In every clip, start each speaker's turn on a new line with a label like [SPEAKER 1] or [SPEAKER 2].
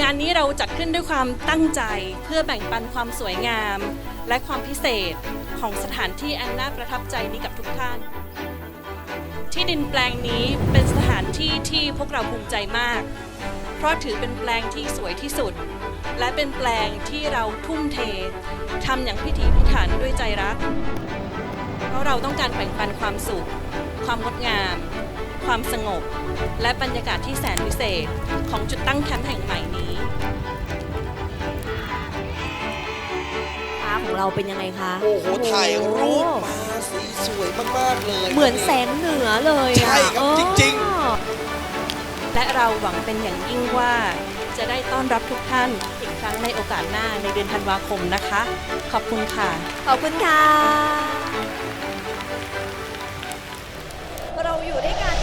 [SPEAKER 1] งานนี้เราจัดขึ้นด้วยความตั้งใจเพื่อแบ่งปันความสวยงาม และความพิเศษของสถานที่อันน่าประทับใจนี้กับทุกท่าน ที่ดินแปลงนี้เป็นสถานที่ที่พวกเราภูมิใจมาก เพราะถือเป็นแปลงที่สวยที่สุด และเป็นแปลงที่เราทุ่มเททำอย่างพิถีพิถันด้วยใจรัก เพราะเราต้องการแบ่งปันความสุข ความงดงาม ความสงบ และบรรยากาศที่แสนวิเศษของจุดตั้งแคมป์แห่งใหม่นี้
[SPEAKER 2] ฟ้าของเราเป็นยังไงคะ
[SPEAKER 3] โอ้โหถ่ายรูปมาสีสวยมากๆเลย
[SPEAKER 2] เหมือนแสงเหนือเลยอะ
[SPEAKER 3] ใช่ครับ
[SPEAKER 2] เออ
[SPEAKER 3] จริง
[SPEAKER 1] และเราหวังเป็นอย่างยิ่งว่าจะได้ต้อนรับทุกท่านอีกครั้งในโอกาสหน้าในเดือนธันวาคมนะคะ ขอบคุณค่ะ
[SPEAKER 2] ขอบคุณค่ะ เราอยู่ด้วยกัน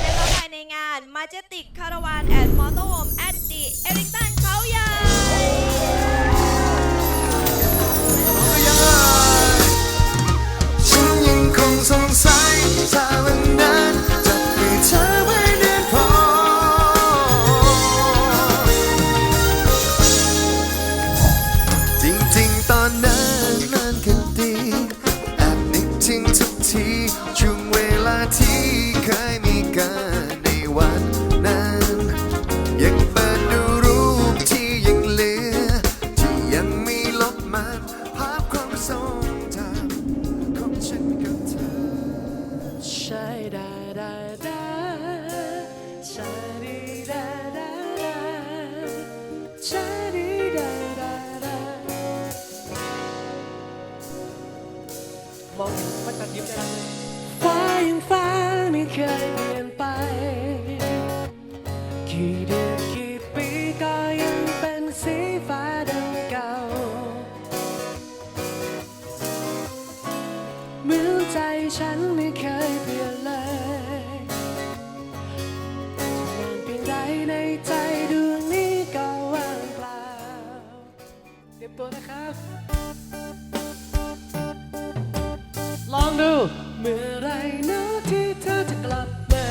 [SPEAKER 2] งาน Majestic Caravan and Motorhome at the Ellington เขาใหญ่
[SPEAKER 4] ฉันยังคงสงสัยถ้าวันนั้นจะมีเธอไว้เดินพอ จริงๆตอนนั้นนั้นก็ดีแอบนึกถึงทุกทีช่วงเวลาที่เคยมี มองเห็
[SPEAKER 1] นมันตัดยิ้มได้เลยฟ้ายังฟ้าไม่เคยเปลี่ยนไป กี่เดือนกี่ปีก็ยังเป็นสีฟ้าดังเก่า เหมือนใจฉันไม่เคยเปลี่ยนเลย เมื่อไรนะที่เธอจะกลับมา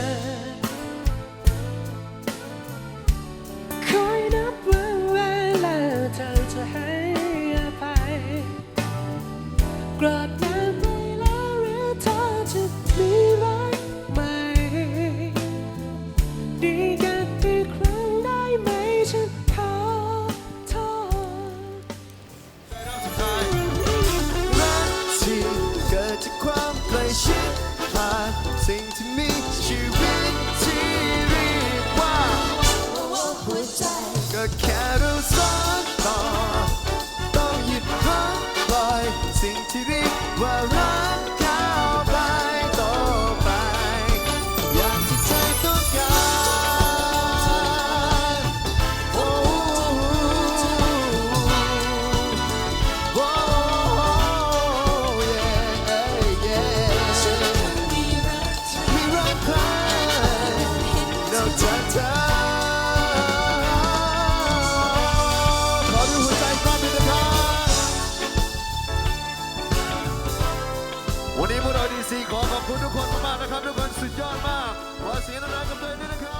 [SPEAKER 1] คอยนับวันเวลาเธอจะให้อภัยกรอดน้ำไปแล้วหรือเธอจะมีรักใหม่ดีกันอีกครั้งได้ไหมฉันขอโทษ
[SPEAKER 4] รักที่เกิดจากความ ใกล้ชิดผ่านสิ่งที่มีชีวิตที่เรียกว่าหั วันนี้พวกเราดีซีขอขอบคุณทุกคนมากๆนะครับ ทุกคนสุดยอดมากขอเสียงดังๆกับตัวเองด้วยนะครับ